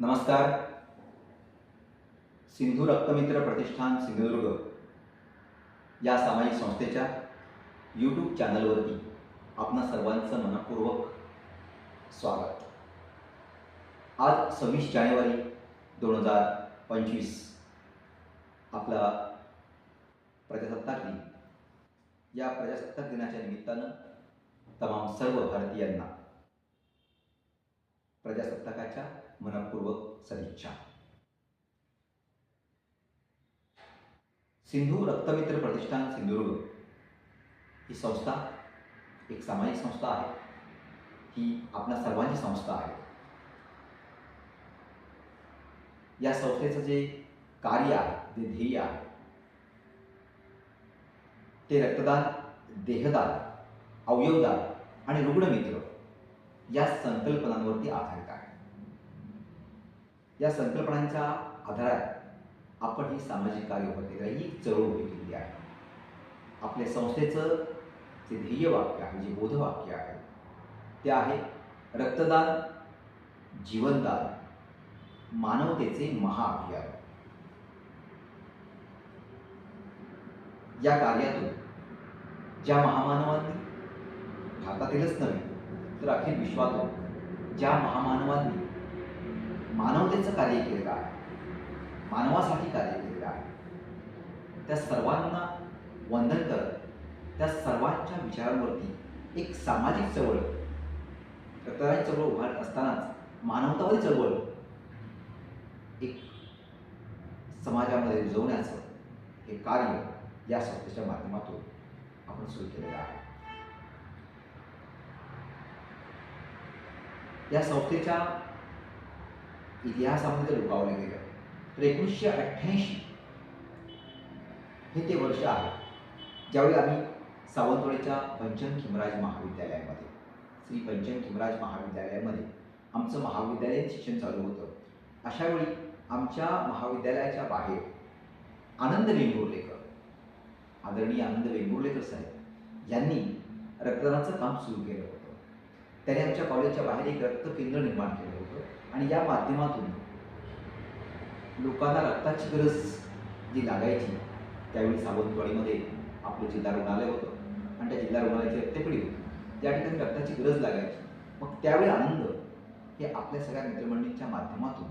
नमस्कार. सिंधू रक्तमित्र प्रतिष्ठान सिंधुदुर्ग या सामाजिक संस्थेच्या यूट्यूब चॅनलवरती आपणा सर्वांचं मनपूर्वक स्वागत. आज सव्वीस जानेवारी दोन हजार पंचवीस आपला प्रजासत्ताक दिन. या प्रजासत्ताक दिनाच्या निमित्तानं तमाम सर्व भारतीयांना प्रजासत्ताकाच्या मनपूर्वक सदिच्छा. सिंधू रक्तमित्र प्रतिष्ठान सिंधुदुर्ग ही संस्था एक सामाजिक संस्था आहे. ही आपल्या सर्वांची संस्था आहे. या संस्थेचं जे कार्य आहे जे ध्येय आहे ते रक्तदान देहदान अवयवदान आणि रुग्णमित्र या संकल्पनांवरती आधारित आहे. या संकल्पनांच्या आधारात आपण ही सामाजिक कार्य उभं केलं ही चळवळ उभी केली आहे. आपल्या संस्थेचं जे ध्येय वाक्य आहे जे बोधवाक्य आहे ते आहे रक्तदान जीवनदान मानवतेचे महाअभियान. या कार्यातून ज्या महामानवांनी भारतातीलच नव्हे तर अखिल विश्वातून ज्या महामानवांनी मानवतेचं कार्य केलेलं आहे. मानवासाठी कार्य केलेलं आहे. त्या सर्वांना वंदन करत त्या सर्वांच्या विचारांवरती एक सामाजिक चळवळ रक्तदान चळवळ उभारत असतानाच मानवतावादी चळवळ एक समाजामध्ये रुजवण्याचं हे कार्य या संस्थेच्या माध्यमातून आपण सुरू केलेलं आहे. या संस्थेच्या इतिहासामध्ये जर गेलं. तर एकोणीसशे अठ्ठ्याऐंशी हे ते वर्ष आहे ज्यावेळी आम्ही सावंतवाडीच्या पंचम खिमराज महाविद्यालयामध्ये श्री पंचम खिमराज महाविद्यालयामध्ये आमचं महाविद्यालयीन शिक्षण चालू होतं. अशावेळी आमच्या महाविद्यालयाच्या बाहेर आनंद वेंगुर्लेकर आदरणीय आनंद वेंगुर्लेकर साहेब यांनी रक्तदानाचं काम सुरू केलं होतं. त्याने आमच्या कॉलेजच्या बाहेर एक रक्त केंद्र निर्माण केलं होतं. आणि या माध्यमातून लोकांना रक्ताची गरज जी लागायची त्यावेळी सावंतवाडीमध्ये आपलं जिल्हा रुग्णालय होतं. आणि त्या जिल्हा रुग्णालयाची रक्तपेढी होती. त्या ठिकाणी रक्ताची गरज लागायची. मग त्यावेळी आनंद हे आपल्या सगळ्या मित्रमंडळींच्या माध्यमातून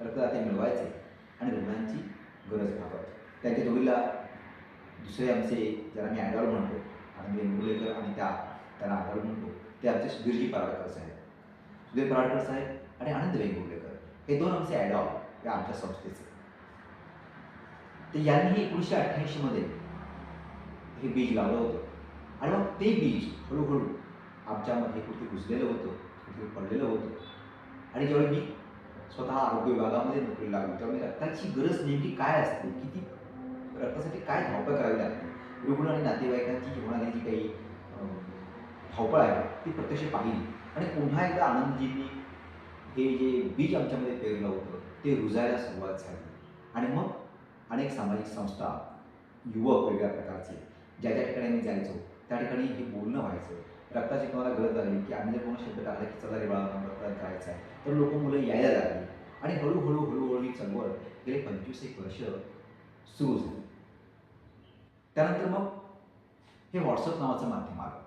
रक्तदाते मिळवायचे आणि रुग्णांची गरज भागवायची त्यांच्या जोडीला दुसरे आमचे ज्याला मी आयडॉल म्हणतो आणि वेंगुर्लेकर आणि त्या त्यांना आयडॉल म्हणतो ते आमचे सुधीरजी पराडकर साहेब. जे पराडकर साहेब आणि आनंद वेंगुर्लेकर. हे दोन आमचे ॲडॉप या आमच्या संस्थेचे. तर यांनी एकोणीसशे अठ्ठ्याऐंशीमध्ये हे बीज लावलं होतं. आणि मग ते बीज हळूहळू आमच्यामध्ये कुठे घुसलेलं होतं कुठे पडलेलं होतं. आणि ज्यावेळी मी स्वतः आरोग्य विभागामध्ये नोकरी लागलो त्यामुळे रक्ताची गरज नेमकी काय असते? किती रक्तासाठी काय धावपळ करावी लागते? रुग्ण आणि नातेवाईकांची होणारी जी काही धावपळ आहे ती प्रत्यक्ष पाहिली. आणि पुन्हा एकदा आनंदजींनी हे जे बीज आमच्यामध्ये पेरलं होतं ते रुजायला सुरुवात झाली. आणि मग अनेक सामाजिक संस्था युवक वेगळ्या प्रकारचे ज्या ज्या ठिकाणी आम्ही जायचो त्या ठिकाणी हे बोलणं व्हायचं. रक्ताची कोणाला गरज लागली की आम्ही जर कोणा शब्द टाकला की चला रे बाळा रक्तात जायचं करायचं आहे तर लोक मुलं यायला लागली. आणि हळूहळू हळूहळू ही चळवळ गेले पंचवीस एक वर्ष सुरू झाली. त्यानंतर मग हे व्हॉट्सअप नावाचं माध्यम आलं.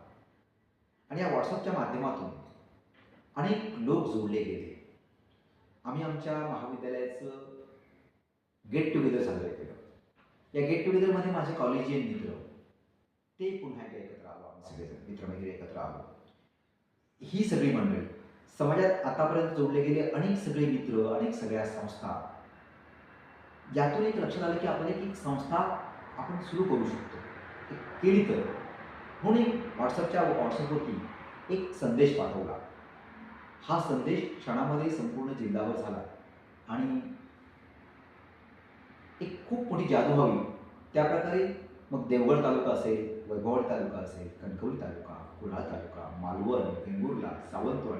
आणि या व्हॉट्सअपच्या माध्यमातून अनेक लोक जोडले गेले. आम्ही आमच्या महाविद्यालयाचं गेट टुगेदर साजरे केलं या गेट टुगेदरमध्ये माझे कॉलेजियन मित्र. ते पुन्हा एकदा एकत्र आलो आम्ही सगळेजण मित्रमैत्री एकत्र आलो. ही सगळी मंडळी समाजात आतापर्यंत जोडले गेले अनेक सगळे मित्र अनेक सगळ्या संस्था. यातून एक लक्षात आलं की आपण एक एक संस्था आपण सुरू करू शकतो. एक केली तर म्हणून एक व्हॉट्सअपच्या व्हॉट्सअपवरती एक संदेश पाठवला. हा संदेश क्षणामध्ये संपूर्ण जिल्ह्यावर झाला. आणि एक खूप मोठी जादू हवी त्याप्रकारे मग देवगड तालुका असेल वैभवड तालुका असेल कणकवली तालुका कुडाळ तालुका मालवण वेंगुर्ला सावंतवाड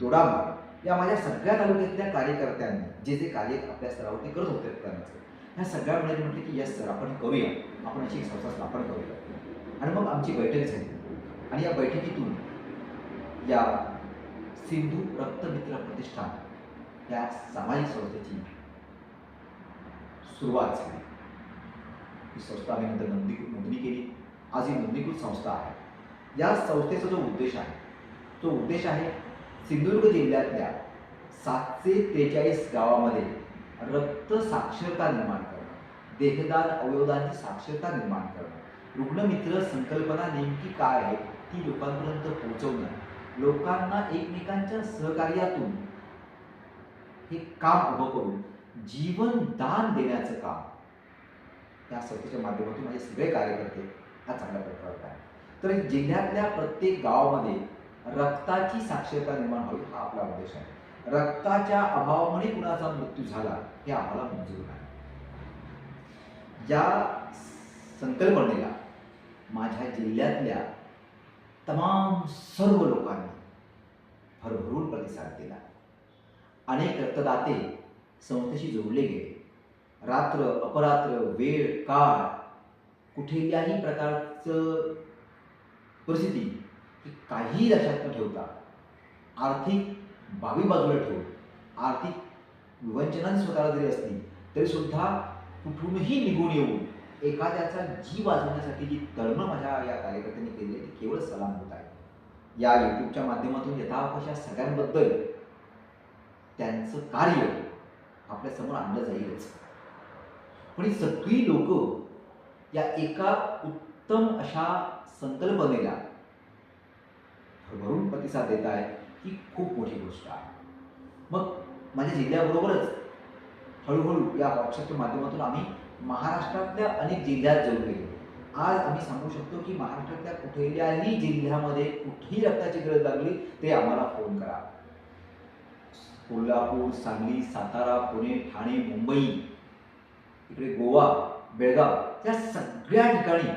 दोडामार्ग या माझ्या सगळ्या तालुक्यातल्या कार्यकर्त्यांनी जे जे कार्य आपल्या स्तरावरती करत होते त्यांचं ह्या सगळ्या मुलांनी म्हटलं की यस सर आपण करूया. आपण अशी एक संस्था स्थापन करूया. आणि मग आमची बैठक झाली. आणि या बैठकीतून या सिंधू रक्तमित्र प्रतिष्ठान. या सामाजिक संस्थेची सुरुवात झाली. ही संस्था आम्ही नंतर नोंदणी नोंदणी केली. आज ही नोंदणीकृत संस्था आहे. या संस्थेचा जो उद्देश आहे तो उद्देश आहे सिंधुदुर्ग जिल्ह्यातल्या सातशे त्रेचाळीस गावामध्ये रक्त साक्षरता निर्माण करणं देहदान अवयवदानची साक्षरता निर्माण करणं रुग्णमित्र संकल्पना नेमकी काय आहे ती लोकांपर्यंत पोहोचवणं लोकांना एकमेकांच्या सहकार्यातून हे काम उभं करून जीवन दान देण्याचं काम त्या संस्थेच्या माध्यमातून माझे सगळे कार्यकर्ते हा चांगल्या प्रकार करत तर जिल्ह्यातल्या प्रत्येक गावामध्ये रक्ताची साक्षरता निर्माण व्हावी हा आपला उद्देश आहे. रक्ताच्या अभावामुळे कुणाचा मृत्यू झाला हे आम्हाला मंजूर नाही. या संकल्पनेला माझ्या जिल्ह्यातल्या तमाम सर्व लोकांनी भरभरून प्रतिसाद दिला. अनेक रक्तदाते संस्थेशी जोडले गेले. रात्र अपरात्र वेळ काळ कुठल्याही प्रकारचं परिस्थिती काही काहीही लक्षात न ठेवता आर्थिक बाबी बाजूला ठेवून आर्थिक विवंचना स्वतःला जरी असली तरीसुद्धा कुठूनही निघून येऊन एखाद्याचा जीव वाचवण्यासाठी जी तळमळ माझ्या या कार्यकर्त्यांनी केली आहे ती केवळ सलाम होत आहे या युट्यूबच्या माध्यमातून यथावकाश या सगळ्यांबद्दल त्यांचं कार्य आपल्यासमोर आणलं जाईलच. पण ही सगळी लोक या एका उत्तम अशा संकल्पनेला भरभरून प्रतिसाद देत आहे ही खूप मोठी गोष्ट आहे. मग माझ्या जिल्ह्याबरोबरच हळूहळू या व्हॉट्सअपच्या माध्यमातून आम्ही महाराष्ट्रातल्या अनेक जिल्ह्यात जोडले आज आम्ही सांगू शकतो की महाराष्ट्रातल्या कुठल्याही जिल्ह्यामध्ये कुठेही रक्ताची गरज लागली ते आम्हाला फोन करा. कोल्हापूर सांगली सातारा पुणे ठाणे मुंबई इकडे गोवा बेळगाव या सगळ्या ठिकाणी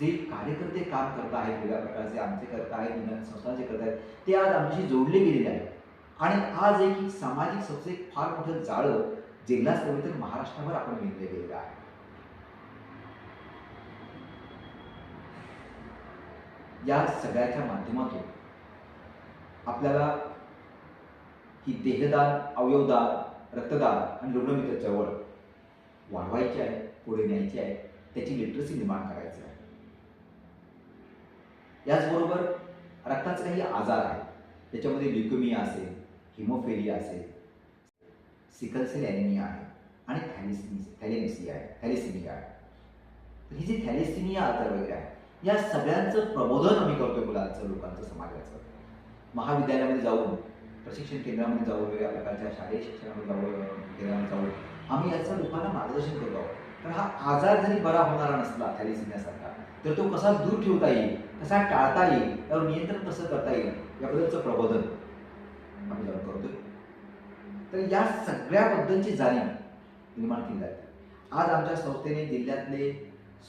जे कार्यकर्ते काम करत आहेत वेगळ्या प्रकारचे आमचे करत आहेत विज्ञान संस्थांचे करत आहेत ते आज आमच्याशी जोडले गेलेले आहेत. आणि आज एक ही सामाजिक संस्थेत फार मोठं जाळं जिल्हाच नव्हे तर महाराष्ट्रावर आपण विणले गेलेलं आहे. या सगळ्याच्या माध्यमातून आपल्याला ही देहदान अवयवदान रक्तदान आणि रुग्णमित्र चळवळ वाढवायची आहे पुढे न्यायची आहे त्याची लिटरसी निर्माण करायची आहे. याचबरोबर रक्ताचे काही आजार आहेत. त्याच्यामध्ये ल्युकेमिया असेल हिमोफेरिया असेल सिकलसेल ॲनिमिया आहे आणि थॅलिसिमिस थॅलेमिसिया आहे. थॅलेसिमिया आहे. तर ही जी थॅलेसिमिया आजार वगैरे आहे या सगळ्यांचं प्रबोधन आम्ही करतोय मुलांचं लोकांचं समाजाचं. महाविद्यालयामध्ये जाऊन प्रशिक्षण केंद्रामध्ये जाऊन वेगळ्या प्रकारच्या शालेय शिक्षणामध्ये जाऊन केंद्रामध्ये जाऊन आम्ही याचं लोकांना मार्गदर्शन करतो आहोत. तर हा आजार जरी बरा होणारा नसला थॅलिसिमियासारखा तर तो कसा दूर ठेवता येईल कसा टाळता येईल त्यावर नियंत्रण कसं करता येईल याबद्दलचं प्रबोधन आम्ही जाऊन करतोय. तर या सगळ्याबद्दलची जाणीव निर्माण केली जाते. आज आमच्या संस्थेने जिल्ह्यातले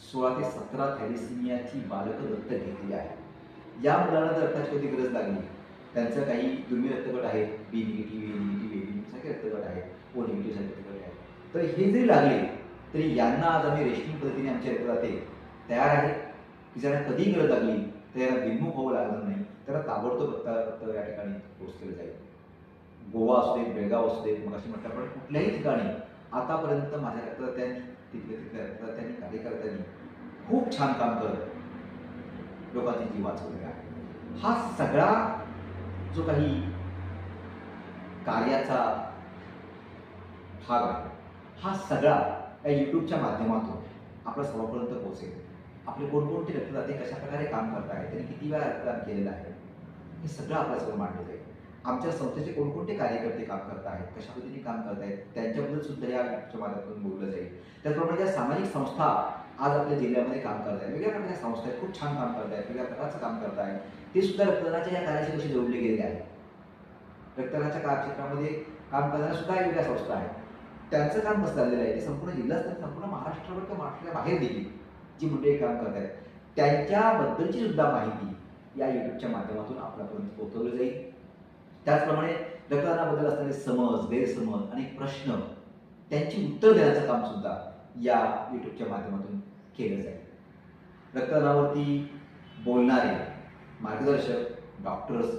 सोळा ते सतरा थॅलिसिमियाची बालकं दत्तक घेतली आहे या मुलांना जर रक्ताची कधी गरज लागली त्यांचं काही दुर्मिळ रक्तगट आहेत बी निगेटिव्ह ए निगेटिव्ह ए सारखे रक्तगट आहेत ओ निगेटिव्ह सारखे रक्तगट आहेत. तर हे जरी लागले तरी यांना आज आम्ही रेशनिंग पद्धतीने आमच्या रक्तदाते तयार आहे की ज्यांना कधी गरज लागली तर यांना विमुख होऊ लागणार नाही. त्याला ताबडतोब रक्त रक्त या ठिकाणी पोहोचलेलं जाईल. गोवा असू दे बेळगाव असू दे मग अशी म्हटलं पण कुठल्याही ठिकाणी आतापर्यंत माझ्या रक्तदात्यांनी तिथल्या तिथल्या रक्तदात्यांनी कार्यकर्त्यांनी खूप छान काम करत लोकांची जीव वाचवले आहे. हा सगळा जो काही कार्याचा भाग आहे हा सगळा या यूट्यूबच्या माध्यमातून आपल्या सर्वांपर्यंत पोहोचेल. आपले कोणकोणते रक्तदाते कशा प्रकारे काम करत आहेत त्यांनी किती वेळा रक्तदान केलेलं आहे हे सगळं आपल्यासमोर मांडलं जाईल. आमच्या संस्थेचे कोणकोणते कार्यकर्ते काम करत आहेत? कशा पद्धतीने काम करत आहेत? त्यांच्याबद्दल सुद्धा या यूट्यूबच्या माध्यमातून बोललं जाईल. त्याचप्रमाणे ज्या सामाजिक संस्था आज आपल्या जिल्ह्यामध्ये काम करत आहेत वेगळ्या प्रकारच्या संस्था आहेत खूप छान काम करत आहेत वेगळ्या प्रकारचं काम करत आहेत. ते सुद्धा रक्तदानाच्या या कार्याशी कशी जोडले गेले आहेत? रक्तदानाच्या कार्यक्षेत्रामध्ये काम करणाऱ्या सुद्धा वेगळ्या संस्था आहेत. त्यांचं काम कसं चाललेलं आहे? ते संपूर्ण जिल्ह्यात संपूर्ण महाराष्ट्रावर किंवा महाराष्ट्राच्या बाहेर देखील जी मंडळी काम करत आहेत त्यांच्याबद्दलची सुद्धा माहिती या युट्यूबच्या माध्यमातून आपल्यापर्यंत पोहोचवली जाईल. त्याचप्रमाणे रक्तदानाबद्दल असणारे समज गैरसमज आणि प्रश्न त्यांची उत्तर देण्याचं काम सुद्धा या युट्यूबच्या माध्यमातून केलं जाईल. रक्तदानावरती बोलणारे मार्गदर्शक डॉक्टर्स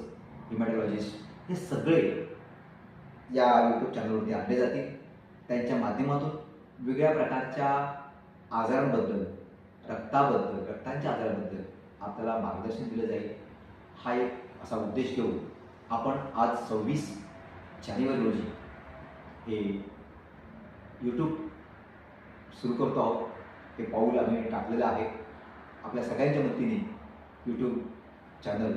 हिमॅटॉलॉजिस्ट हे सगळे या यूट्यूब चॅनलवरती आणले जातील. त्यांच्या माध्यमातून वेगळ्या प्रकारच्या आजारांबद्दल रक्ताबद्दल रक्तांच्या आजाराबद्दल आपल्याला मार्गदर्शन दिलं जाईल. हा एक असा उद्देश घेऊन आपण आज सव्वीस जानेवारी रोजी हे यूट्यूब सुरू करतो आहोत. हे पाऊल आम्ही टाकलेलं आहे. आपल्या सगळ्यांच्या मदतीने यूट्यूब चॅनल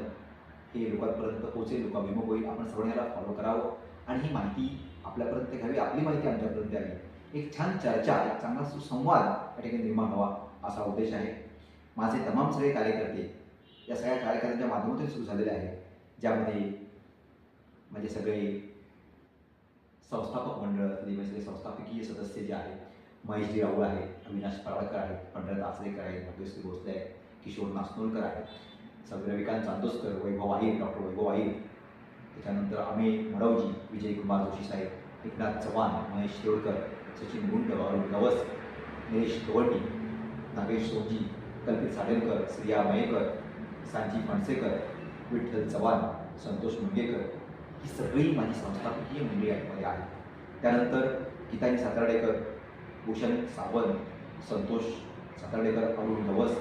हे लोकांपर्यंत पोचेल लोकांभिमुख होईल. आपण सगळ्यांना फॉलो करावं. आणि ही माहिती आपल्यापर्यंत घ्यावी आपली माहिती आमच्यापर्यंत द्यावी. एक छान चर्चा एक चांगला सुसंवाद या ठिकाणी निर्माण व्हावा असा उद्देश आहे. माझे तमाम सगळे कार्यकर्ते या सगळ्या कार्यकर्त्यांच्या माध्यमातून सुरू झालेले आहे. ज्यामध्ये म्हणजे सगळे संस्थापक मंडळ म्हणजे सगळे संस्थापकीय सदस्य जे आहेत महेशजी राऊळ आहेत अविनाश पराडकर आहेत पंढरत आचरेकर आहेत भाग्यश्री भोसले आहेत किशोर नासनोलकर आहेत सगळे रविकांत चांदोसकर वैभव आहीर डॉक्टर वैभव आहीर त्याच्यानंतर अमेय मडवजी विजय कुमार जोशी साहेब एकनाथ चव्हाण महेश शिरोडकर सचिन गुंड अरुण गवस निलेश गवंडी नागेश सोजी कल्पित साडेलकर श्रिया मयेकर सांची फणसेकर विठ्ठल चव्हाण संतोष मुंगेकर ही सगळी माझी संस्थापकीय मंडळी यामध्ये आहेत त्यानंतर गीतानी सातार्डेकर भूषण सावंत संतोष सातार्डेकर अरुण गवस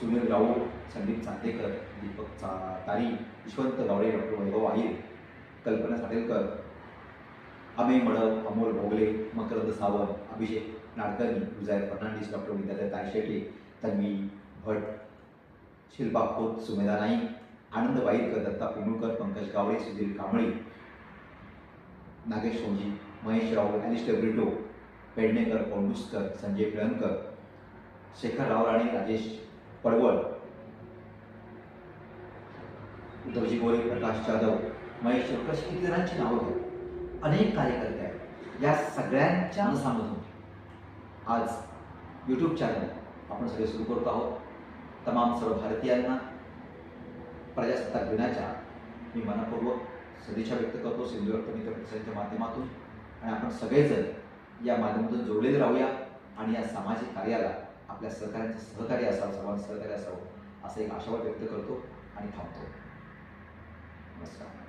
सुनील राऊत संदीप चांदेकर दीपक चा Tari Yashwant Gawade doctor Vaibhav Ahir Kalpana Satelkar Amey Madav Amol Bhogle Makarand Sawant Abhishek Nadkarni Vijay Fernandes doctor Vidyadhar Tayshete Tanvi Bhat Shilpa Khot Sumedha Naik Anand Wairkar Datta Pimulkar Pankaj Gawade Sudhir Kamble Nagesh Soji Mahesh Raul Alistair Brito Pednekar Konduskar Sanjay Pilankar Shekhar Ravrane Rajesh Padwal Uddhavji गोरे प्रकाश जाधव महेश चौकश किती जणांची नावं घ्या अनेक कार्यकर्ते आहेत. या सगळ्यांच्या अनुसामधून आज यूट्यूब चॅनल आपण सगळे सुरू करतो आहोत. तमाम सर्व भारतीयांना प्रजासत्ताक दिनाच्या मी मनपूर्वक सदिच्छा व्यक्त करतो. सिंधू रक्त मित्र माध्यमातून. आणि आपण सगळेजण या माध्यमातून जोडलेले राहूया आणि या सामाजिक कार्याला आपल्या सहकार्याचं सहकार्य असावं सर्वांचं सहकार्य असावं असं एक आशावाद व्यक्त करतो आणि थांबतो. नमस्कार.